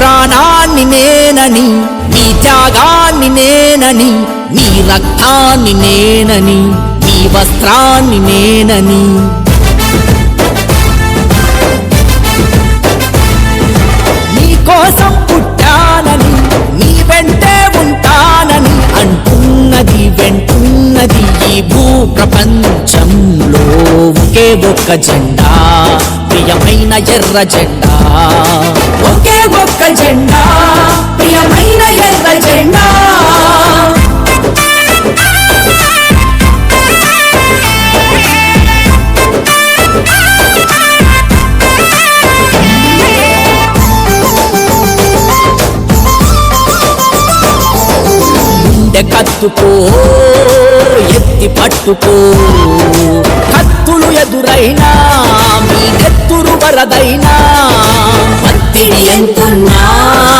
ప్రాణాన్ని నేనని నీ త్యాగాన్ని నేనని నీ రక్తాన్ని నేనని నీ వస్త్రాన్ని నేనని. నీ కోసం పుట్టానని నీ వెంటే ఉంటానని అంటున్నది వెంటున్నది ఈ భూ ప్రపంచంలో ఒకే ఒక్క జెండా ప్రియమైన ఎర్ర జెండా. ఒకే ఎర్ర జెండా ప్రియమైన ఎర్ర జెండా కత్తుకో ఎత్తి పట్టుకో. కత్తులు ఎదురైనా మీ నెత్తురు వరదైనా. పత్తిని ఎంతున్నా?